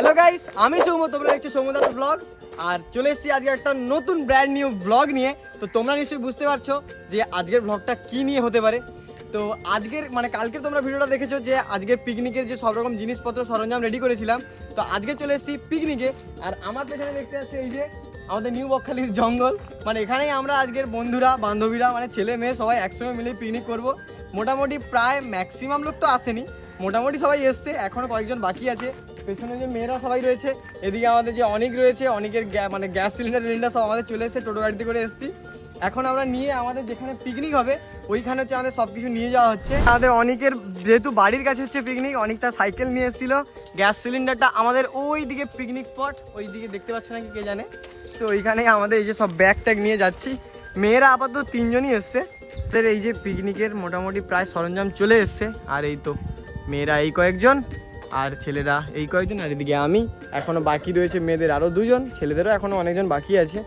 Hello guys আমি সৌম্য, তোমরা দেখছ সৌম্যদাস ব্লগস আর চলে এসেছি আজকে একটা নতুন ব্র্যান্ড নিউ ব্লগ নিয়ে। তো তোমরা নিশ্চয়ই বুঝতে পারছ যে আজকের ব্লগটা কি নিয়ে হতে পারে। তো আজকের মানে কালকে তোমরা ভিডিওটা দেখেছ যে আজকের পিকনিকের যে সব রকম জিনিসপত্র সরঞ্জাম রেডি করেছিলাম। তো আজকে চলে এসেছি পিকনিকে আর আমার পেছনে দেখতে পাচ্ছি এই যে আমাদের নিউ বকখালির জঙ্গল। মানে এখানেই আমরা আজকের বন্ধুরা, বান্ধবীরা মানে ছেলে মেয়ে সবাই একসঙ্গে মিলে পিকনিক করব। মোটামুটি প্রায় ম্যাক্সিমাম লোক তো আসেনি। মোটামুটি সবাই এসছে এখনও কয়েকজন বাকি আছে। পেছনে যে মেয়েরা সবাই রয়েছে, এদিকে আমাদের যে অনেক রয়েছে, অনেকের মানে গ্যাস সিলিন্ডার টিলিন্ডার সব আমাদের চলে এসেছে টোটো গাড়িতে করে এসেছি। এখন আমরা নিয়ে আমাদের যেখানে পিকনিক হবে, ওইখানে হচ্ছে আমাদের সব কিছু নিয়ে যাওয়া হচ্ছে। আমাদের অনেকের যেহেতু বাড়ির কাছে হচ্ছে পিকনিক অনেকটা সাইকেল নিয়ে এসেছিল। গ্যাস সিলিন্ডারটা আমাদের ওই দিকে পিকনিক স্পট ওই দিকে দেখতে পাচ্ছ নাকি কে জানে? তো ওইখানে আমাদের এই যে সব ব্যাগ ট্যাগ নিয়ে যাচ্ছি। মেয়েরা আপাতত তিনজনই এসছে। আমাদের এই যে পিকনিকের মোটামুটি প্রায় সরঞ্জাম চলে এসছে। আর এই তো, মেয়েরা এই কয়েকজন। আর ছেলেরা এই কয়েকজন আর এদিকে আমি। এখনও বাকি রয়েছে মেয়েদের আরও দুজন, ছেলেদেরও এখনও অনেকজন বাকি আছে।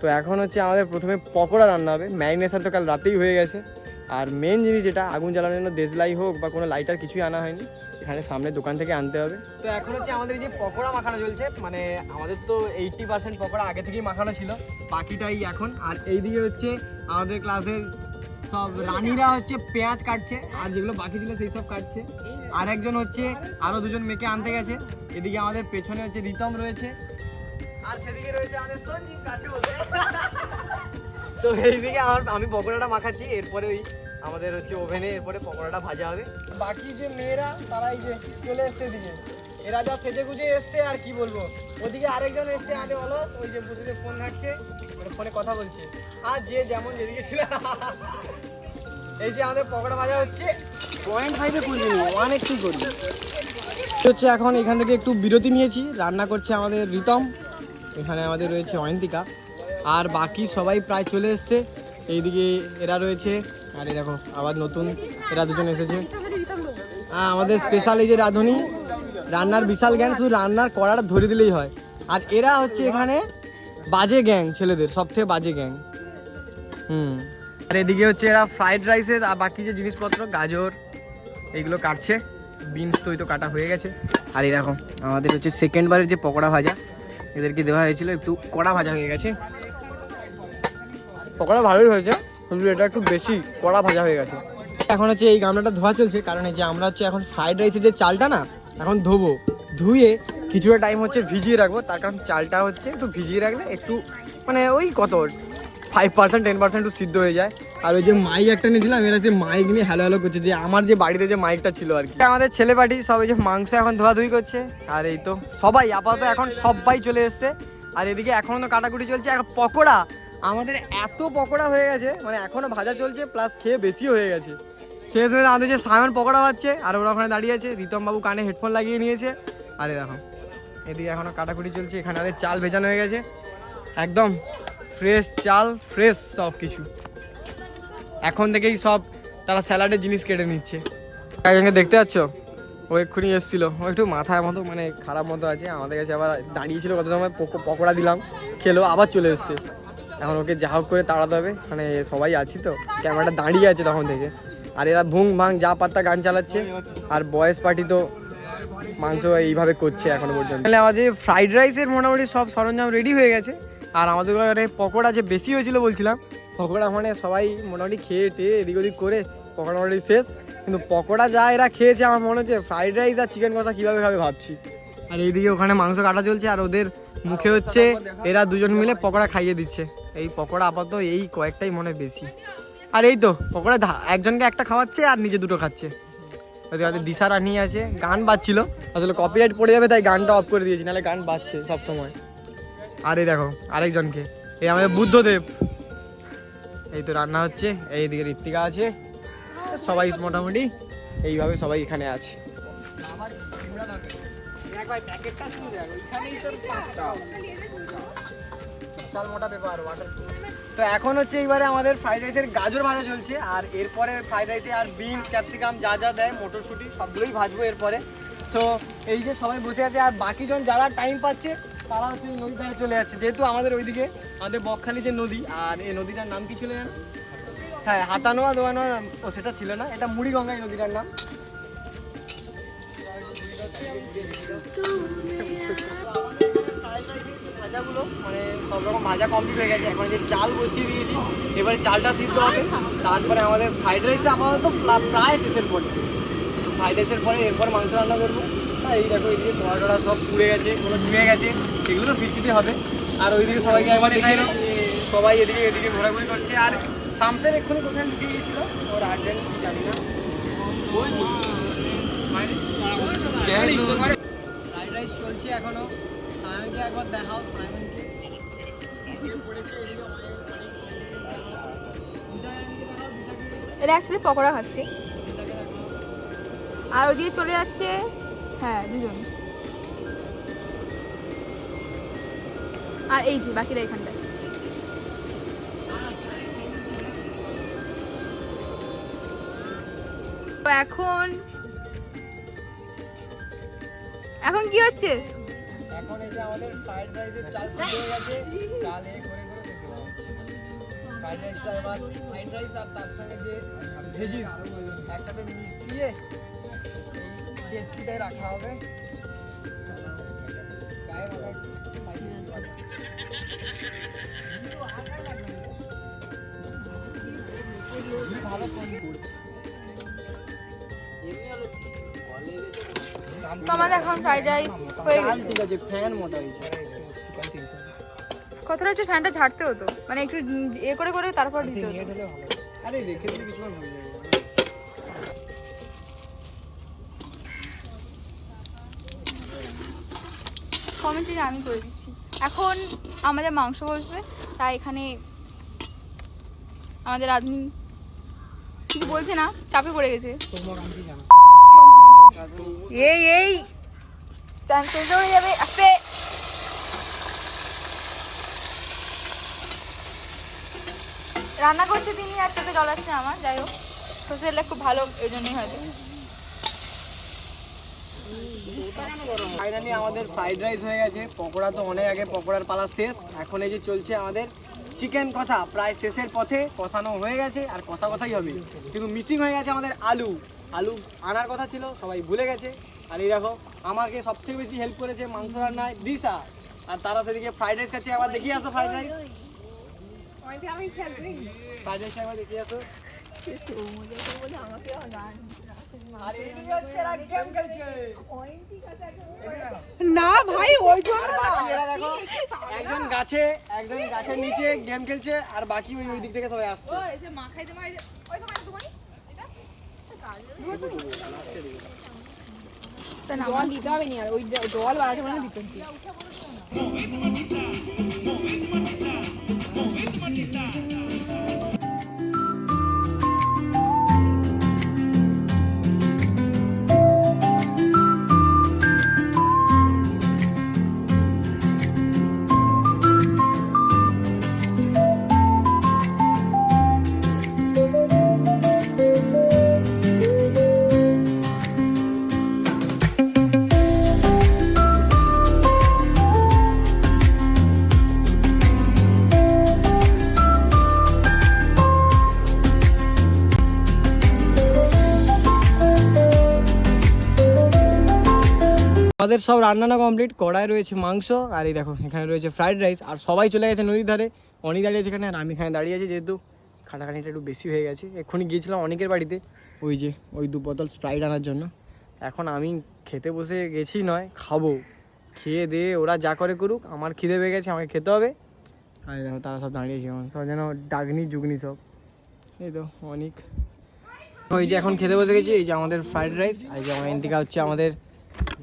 তো এখন হচ্ছে আমাদের প্রথমে পকোড়া রান্না হবে। ম্যারিনেশন তো কাল রাতেই হয়ে গেছে। আর মেন জিনিস যেটা, আগুন জ্বালানোর জন্য দেশলাই হোক বা কোনো লাইটার কিছুই আনা হয়নি। এখানে সামনে দোকান থেকে আনতে হবে। তো এখন হচ্ছে আমাদের এই যে পকোড়া মাখানো চলছে মানে আমাদের তো এইটটি পার্সেন্ট পকোড়া আগে থেকেই মাখানো ছিল। বাকিটাই এখন। আর এইদিকে হচ্ছে আমাদের ক্লাসের সব রানীরা হচ্ছে পেঁয়াজ কাটছে। আর যেগুলো বাকি ছিল সেই সব কাটছে। আর একজন হচ্ছে, আরও দুজন মেয়েকে আনতে গেছে। এদিকে আমাদের পেছনে হচ্ছে রিতম রয়েছে। আর সেদিকে রয়েছে আমাদের সঞ্জীব কাছে বসে। তো এইদিকে আমার, আমি পকোড়াটা মাখাচ্ছি, এরপরে ওই আমাদের হচ্ছে ওভেনে এরপরে পকোড়াটা ভাজা হবে। বাকি যে মেয়েরা, তারা এই যে চলে এসছে এদিকে। এরা যা সেজে গুজে এসছে আর কি বলব। ওদিকে আরেকজন এসছে, আমাদের অলস, ওই যে বসে ফোন ঘাটছে মানে ফোনে কথা বলছে। আর যে যেমন যেদিকে ছিল। এই যে আমাদের পকোড়া ভাজা হচ্ছে। পয়েন্ট ফাইভে হচ্ছে এখন এখান থেকে একটু বিরতি নিয়েছি, রান্না করছে আমাদের রিতম, এখানে আমাদের রয়েছে অয়ন্তিকা। আর বাকি সবাই প্রায় চলে এসছে, এইদিকে এরা রয়েছে, আর এই দেখো, আবার নতুন, এরা দুজন এসেছে। হ্যাঁ আমাদের স্পেশাল এই যে রাঁধুনি, রান্নার বিশাল জ্ঞান, শুধু রান্নার কড়াটা ধরে দিলেই হয়। আর এরা হচ্ছে এখানে বাজে গ্যাং ছেলেদের সবথেকে বাজে গ্যাং হুম। আর এদিকে হচ্ছে এরা ফ্রাইড রাইসের আর বাকি যে জিনিসপত্র, গাজর এইগুলো কাটছে। বিনস তো তো কাটা হয়ে গেছে। আর এই দেখো আমাদের হচ্ছে সেকেন্ড বারের যে পকোড়া ভাজা এদেরকে দেওয়া হয়েছিল একটু কড়া ভাজা হয়ে গেছে। পকোড়া ভালোই হয়েছে কিন্তু এটা একটু বেশি কড়া ভাজা হয়ে গেছে। এখন হচ্ছে এই গামলাটা ধোয়া চলছে কারণ এই যে আমরা হচ্ছে এখন ফ্রাইড রাইসের যে চালটা না এখন ধোবো। ধুয়ে কিছুটা টাইম হচ্ছে ভিজিয়ে রাখব তার কারণ চালটা হচ্ছে একটু ভিজিয়ে রাখলে একটু মানে ওই কত ফাইভ পার্সেন্ট টেন পার্সেন্ট একটু সিদ্ধ হয়ে যায়। আর ওই যে মাইক একটা নিয়েছিলাম, এরা যে মাইক নিয়ে হ্যালো হ্যালো করছে, যে আমার যে বাড়িতে যে মাইকটা ছিল আর কি। আমাদের ছেলে পাটি সব যে মাংস এখন ধোয়াধুয়ি করছে, আর এই তো সবাই, আপাতত এখন সবাই চলে এসছে। আর এদিকে এখনও তো কাটাকুটি চলছে, আর পকোড়া, আমাদের এত পকোড়া হয়ে গেছে মানে এখনও ভাজা চলছে প্লাস খেয়ে বেশি হয়ে গেছে। শেষ হয়ে আমাদের যে সায়ন পকোড়া পাচ্ছে আর ওরা ওখানে দাঁড়িয়ে আছে রিতম বাবু কানে হেডফোন লাগিয়ে নিয়েছে। আরে দেখো, এদিকে এখনও কাটাকুটি চলছে, এখানে আমাদের চাল ভেজানো হয়ে গেছে। একদম ফ্রেশ চাল ফ্রেশ সব কিছু এখন থেকেই সব তারা স্যালাডের জিনিস কেটে নিচ্ছে। একজনকে দেখতে পাচ্ছ? ও এক্ষুনি এসেছিল। ও একটু মাথায় মতো মানে খারাপ মতো আছে। আমাদের কাছে আবার দাঁড়িয়েছিল কত সময়, পক- পকোড়া দিলাম, খেলো, আবার চলে এসছে। এখন ওকে যা হোক করে তাড়াতে হবে। মানে সবাই আছি তো। ক্যামেরাটা দাঁড়িয়ে আছে তখন থেকে। আর এরা ভুং ভাং, যা পাত্তা গান চালাচ্ছে। আর বয়েস পার্টি তো মাংস এইভাবে করছে এখনও পর্যন্ত। আমাদের ফ্রাইড রাইসের মোটামুটি সব সরঞ্জাম রেডি হয়ে গেছে। আর আমাদের ঘরে পকোড়া যে বেশি হয়েছিল বলছিলাম। পকোড়া মানে সবাই মোটামুটি খেয়ে টেয়ে এদিক ওদিক করে পকোড়া মোটামুটি শেষ। কিন্তু পকোড়া যা এরা খেয়েছে আমার মনে হচ্ছে ফ্রাইড রাইস আর চিকেন কষা কীভাবে খাবে ভাবছি। আর এইদিকে ওখানে মাংস কাটা চলছে আর ওদের মুখে হচ্ছে এরা দুজন মিলে পকোড়া খাইয়ে দিচ্ছে। এই পকোড়া আপাতত এই কয়েকটাই মনে হয় বেশি। আর এই তো পকোড়া একজনকে একটা খাওয়াচ্ছে আর নিজে দুটো খাচ্ছে। ওদের হাতে দিশা রানি আছে গান বাজছিল। আসলে কপিরাইট পড়ে যাবে তাই গানটা অফ করে দিয়েছি নাহলে গান বাজছে সব সময়। আর দেখো, আরেকজনকে। এই আমাদের বুদ্ধদেব। এই তো রান্না হচ্ছে, এই এইদিকে ঋত্বিকা আছে। সবাই মোটামুটি এইভাবে সবাই এখানে আছে। তো এখন হচ্ছে এইবারে আমাদের ফ্রাইড রাইসের গাজর ভাজা চলছে, আর এরপরে ফ্রাইড রাইসে আর বিনস ক্যাপসিকাম যা যা দেয়, মটরশুঁটি, সবগুলোই ভাজবো এরপরে। তো এই যে সবাই বসে আছে, আর বাকিজন যারা টাইম পাচ্ছে তারা হচ্ছে নদী ধারে চলে যাচ্ছে। যেহেতু আমাদের ওইদিকে, আমাদের বকখালি যে নদী, আর এই নদীটার নাম কি ছিল জানো? হ্যাঁ হাতানোয়া দোয়ানোয়া ও সেটা ছিল না। এটা মুড়িগঙ্গা এই নদীটার নাম। মানে সব রকম ভাজা কমপ্লিট হয়ে গেছে। এখন যে চাল বসিয়ে দিয়েছি, এবারে চালটা সিদ্ধ হবে। তারপরে আমাদের ফ্রাইড রাইসটা আপাতত প্রায় শেষের পরে ফ্রাইড রাইসের পরে এরপর মাংস রান্না করব। এই দেখো এই যে পোড়া সব পুড়ে গেছে কোনো চুয়ে গেছে সেগুলো তো বৃষ্টিতে হবে। আর ওইদিকে সবাইকে একবার সবাই এদিকে এদিকে ঘোরাঘুরি করছে। আর শামসের এক্ষুনি কোথায় লুকিয়ে গিয়েছিল? ওর আর্জেন্ট জানি না। ফ্রাইড রাইস চলছে এখনও। সায়নকে একবার দেখাও সায়নকে। এটা অ্যাকচুয়ালি পকোড়া খাচ্ছে। আর ওদিকে চলে যাচ্ছে হ্যাঁ দুজন। আর এই যে, বাকিরা এখানটায়। তো এখন এখন কি হচ্ছে? এখন এই যে আমাদের ফ্রাইড রাইসের চাল সিদ্ধ হয়ে গেছে। চাল এ করে করে খেতে দেওয়া ফ্রাইড রাইসটা এবার ফ্রাইড রাইস আর তার সঙ্গে যে ভেজিস একসাথে মিশিয়ে রাখা হবে। ভালো ফোন করছে তো এখন ফ্রাইড রাইস হয়ে গেছে। ঠিক আছে ফ্যান মোটা হয়েছে। কথাটা হচ্ছে ফ্যানটা ঝাড়তে হতো মানে একটু এ করে করে তারপর দিতে হতো। আরে রেখে দিলে কিছু হয়ে যাবে। কমেন্টটা আমি করে দিচ্ছি। এখন আমাদের মাংস বসবে, তাই এখানে আমাদের আদমি কিছু বলছে না, চাপে পড়ে গেছে। এই এই যাবে রান্না করতে তিনি আর চোখে জল আসছে আমার, যাই হোক সোশ্যালটা খুব ভালো, এই জন্যই হয়তো। ফাইনালি আমাদের ফ্রাইড রাইস হয়ে গেছে। পকোড়া তো অনেক আগে পকোড়ার পালা শেষ। এখন এই যে চলছে আমাদের চিকেন কষা। প্রায় শেষের পথে কষানো হয়ে গেছে আর কষা কথাই হবে। কিন্তু মিসিং হয়ে গেছে আমাদের আলু। আলু আনার কথা ছিল সবাই ভুলে গেছে। আর এই দেখো আমাকে সবথেকে বেশি হেল্প করেছে মাংস রান্নায় দিশা। আর তারা সেদিকে ফ্রাইড রাইস খাচ্ছে। আবার দেখিয়ে আসো ফ্রাইড রাইস ফ্রাইড একবার দেখিয়ে আসো। আর এইদিকে হচ্ছে এরা গেম খেলছে এদিকে দেখো। না ভাই ওই জন্য আর দেখো একজন গাছে একজন গাছের নিচে গেম খেলছে আর বাকি ওই ওই দিক থেকে সবাই আসছে। জল দিতে হবে নি আর ওই জল বাড়াতে মানে দিয়ে। আমাদের সব রান্নানো কমপ্লিট কড়াই রয়েছে মাংস, আর এই দেখো, এখানে রয়েছে ফ্রাইড রাইস আর সবাই চলে গেছে নদীর ধারে। অনেক দাঁড়িয়ে আছে এখানে, আর আমি এখানে দাঁড়িয়ে আছি যেহেতু খাটাখানিটা একটু বেশি হয়ে গেছে। এক্ষুনি গিয়েছিলাম অনেকের বাড়িতে, ওই যে, ওই দু বোতল স্প্রাইট আনার জন্য। এখন আমি খেতে বসে গেছি নয়, খাব। খেয়ে দিয়ে ওরা যা করে করুক, আমার খিদে পেয়ে গেছে, আমাকে খেতে হবে। আর দেখো, তারা সব দাঁড়িয়েছে আমার সব যেন ডাগনি জুগনি সব। এই তো, অনেক। ওই যে এখন খেতে বসে গেছি, এই যে আমাদের ফ্রাইড রাইস আর এই যে আমার এন্টিকা হচ্ছে আমাদের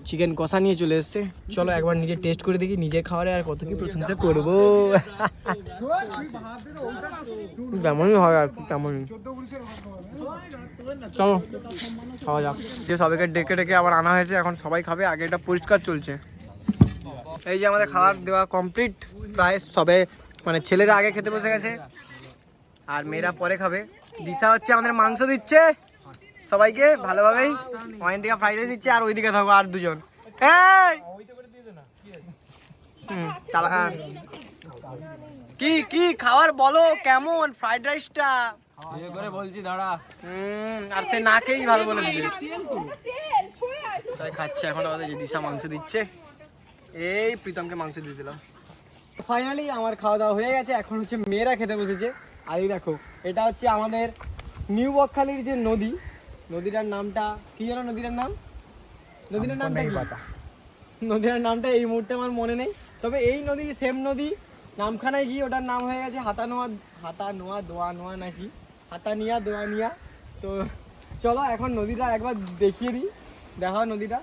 চিকেন কষা নিয়ে চলে এসছে। চলো একবার নিজে টেস্ট করে দেখি নিজের খাবারে আর কত কি প্রশংসা করব। তেমনই হয় আর তেমনই চলো খাওয়া যাক। যে সবাইকে ডেকে ডেকে আবার আনা হয়েছে এখন সবাই খাবে আগে এটা পরিষ্কার চলছে। এই যে আমাদের খাবার দেওয়া কমপ্লিট প্রায় সবে মানে ছেলেরা আগে খেতে বসে গেছে আর মেয়েরা পরে খাবে। দিশা হচ্ছে আমাদের মাংস দিচ্ছে। সবাইকে ভালোভাবেই ওখান থেকে ফ্রাইড রাইস দিচ্ছে আর ওইদিকে থাকো আর দুজন। এই! হ্যাঁ। কি কি খাবার বলো? কেমন ফ্রাইড রাইসটা করে বলছি দাঁড়া। হুম আর সে না খেয়েই ভালো বলে দিচ্ছে তাই খাচ্ছে এখন আমাদের যে দিশা মাংস দিচ্ছে এই প্রীতমকে মাংস দিয়ে দিলাম। ফাইনালি আমার খাওয়া দাওয়া হয়ে গেছে এখন হচ্ছে মেয়েরা খেতে বসেছে। আর এই দেখো এটা হচ্ছে আমাদের নিউ বকখালির যে নদী নদীটার নামটা কি যেন নদীটার নাম? নদীটার নামটা কি? নদীটার নামটা এই মুহূর্তে আমার মনে নেই। তবে এই নদীর সেম নদী নামখানায় গিয়ে ওটার নাম হয়ে গেছে হাতানোয়া হাতানোয়া দোয়া নোয়া নাকি? হাতানিয়া দোয়ানিয়া। তো চলো এখন নদীটা একবার দেখিয়ে দিই দেখা নদীটা।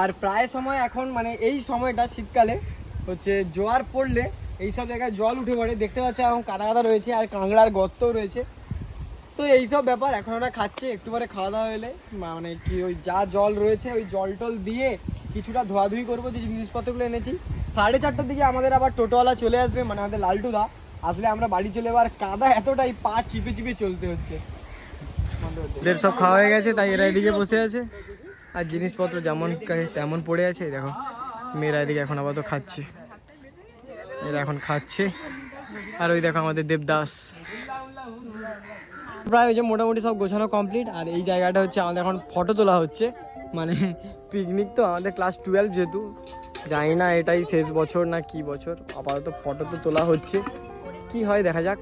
আর প্রায় সময় এখন মানে এই সময়টা শীতকালে হচ্ছে জোয়ার পড়লে এই সব জায়গায় জল উঠে পড়ে। দেখতে পাচ্ছ এখন কাদা কাদা রয়েছে আর কাংড়ার গর্তও রয়েছে। তো এইসব ব্যাপার, এখন ওরা খাচ্ছে, একটু পরে খাওয়া দাওয়া হলে মানে কি, ওই যা জল রয়েছে, ওই জল টল দিয়ে কিছুটা ধোয়াধুয়ি করব যে জিনিসপত্রগুলো এনেছি। সাড়ে চারটার দিকে আমাদের আবার টোটোওয়ালা চলে আসবে মানে আমাদের লালটুদা। আসলে আমরা বাড়ি চলে এবার কাদা এতটাই, পা চিপে চিপে চলতে হচ্ছে। এদের সব খাওয়া হয়ে গেছে, তাই এরা এদিকে বসে আছে। আর জিনিসপত্র যেমন তেমন পড়ে আছে দেখো। মেয়েরা এদিকে এখন আপাতত খাচ্ছে। এরা এখন খাচ্ছে। আর ওই দেখো আমাদের দেবদাস। প্রায় ওই যে মোটামুটি সব গোছানো কমপ্লিট আর এই জায়গাটা হচ্ছে আমাদের এখন ফটো তোলা হচ্ছে। মানে পিকনিক তো আমাদের ক্লাস টুয়েলভ যেহেতু। জানি না এটাই শেষ বছর না কি বছর। আপাতত ফটো তো তোলা হচ্ছে। কি হয় দেখা যাক।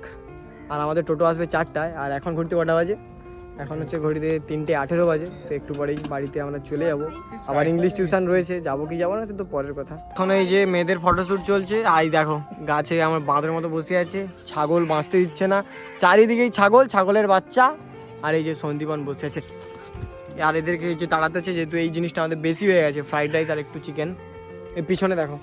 আর আমাদের টোটো আসবে চারটায়। আর এখন ঘুরতে কটা বাজে? এখন হচ্ছে ঘড়িতে তিনটে আঠেরো বাজে, তো একটু পরেই বাড়িতে আমরা চলে যাব। আবার ইংলিশ টিউশন রয়েছে, যাব কি যাব না তো পরের কথা। এখন এই যে মেয়েদের ফটোশ্যুট চলছে, আই দেখো, গাছে আমার বাঁধের মতো বসে আছে, ছাগল বাঁচতে দিচ্ছে না। চারিদিকেই ছাগল, ছাগলের বাচ্চা, আর এই যে সন্দীপন বসে আছে। আর এদেরকে যে তাড়াতে হচ্ছে, যেহেতু এই জিনিসটা আমাদের বেশি হয়ে গেছে ফ্রাইড রাইস আর একটু চিকেন এই পিছনে দেখো।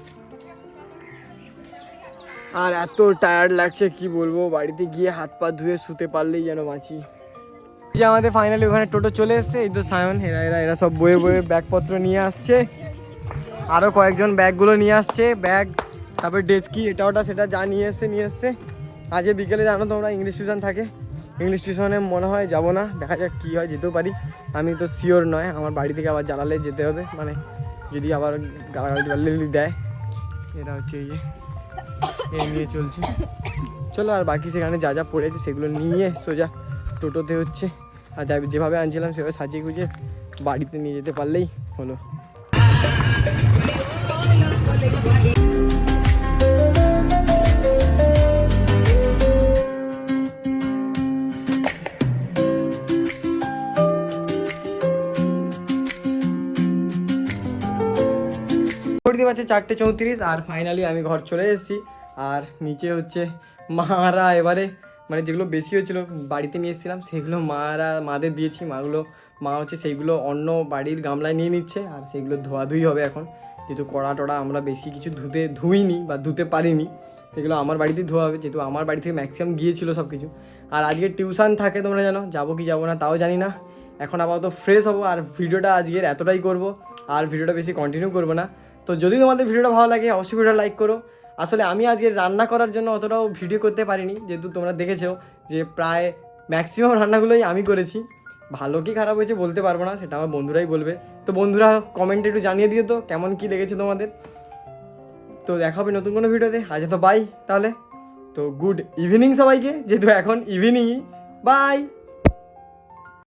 আর এত টায়ার্ড লাগছে, কি বলব, বাড়িতে গিয়ে হাত পা ধুয়ে শুতে পারলেই যেন বাঁচি। যে আমাদের ফাইনালি ওখানে টোটো চলে এসছে। এই তো সায়ন, এরা এরা এরা সব বয়ে বয়ে ব্যাগপত্র নিয়ে আসছে। আরও কয়েকজন ব্যাগগুলো নিয়ে আসছে, ব্যাগ, তারপর ডেস্কি এটা ওটা, সেটা যা নিয়ে এসছে নিয়ে এসছে। আজকে বিকেলে জানো তোমরা ইংলিশ টিউশন থাকে। ইংলিশ টিউশনে মনে হয় যাব না, দেখা যাক কী হয়, যেতেও পারি। আমি তো শিওর নয়, আমার বাড়ি থেকে আবার জ্বালালে যেতে হবে মানে যদি আবার টালাগালি দেয়, এরা হচ্ছে এই এই নিয়ে চলছে। চলো আর বাকি সেখানে যা যা পড়েছে, সেগুলো নিয়ে সোজা টোটোতে হচ্ছে। আর যা যেভাবে আনছিলাম সেভাবে সাজিয়ে গুজিয়ে বাড়িতে নিয়ে যেতে পারলেই হলো। চারটে চৌত্রিশ, আর ফাইনালি আমি ঘর চলে এসেছি। আর নিচে হচ্ছে মারা, এবারে মানে যেগুলো বেশি হয়েছিল বাড়িতে নিয়ে এসেছিলাম, সেগুলো মারা, মাদের দিয়েছি। মাগুলো, মা হচ্ছে সেইগুলো অন্য বাড়ির গামলায় নিয়ে নিচ্ছে, আর সেগুলো ধোয়াধুয়ি হবে এখন। যেহেতু কড়া টড়া আমরা বেশি কিছু ধুতে, ধুইনি বা ধুতে পারিনি, সেগুলো আমার বাড়িতেই ধোয়া হবে। যেহেতু আমার বাড়ি থেকে ম্যাক্সিমাম গিয়েছিল সব কিছু আর আজকে টিউশন থাকে তোমরা জানো, যাব কি যাব না তাও জানি না। এখন আপাতত ফ্রেশ হব, আর ভিডিওটা আজকের এতটাই করব। আর ভিডিওটা বেশি কন্টিনিউ করব না। তো যদি তোমাদের ভিডিওটা ভালো লাগে, অবশ্যই ভিডিওটা লাইক করো। আসলে আমি আজকে রান্না করার জন্য অতটাও ভিডিও করতে পারিনি, যেহেতু তোমরা দেখেছ যে প্রায় ম্যাক্সিমাম রান্নাগুলোই আমি করেছি। ভালো কি খারাপ হয়েছে বলতে পারব না, সেটা আমার বন্ধুরাই বলবে। তো বন্ধুরা কমেন্টে একটু জানিয়ে দিও তো, কেমন কি লেগেছে তোমাদের? তো দেখা হবে নতুন কোনো ভিডিওতে, আজ তো বাই তাহলে। তো গুড ইভিনিং সবাইকে, যেহেতু এখন ইভিনিংই বাই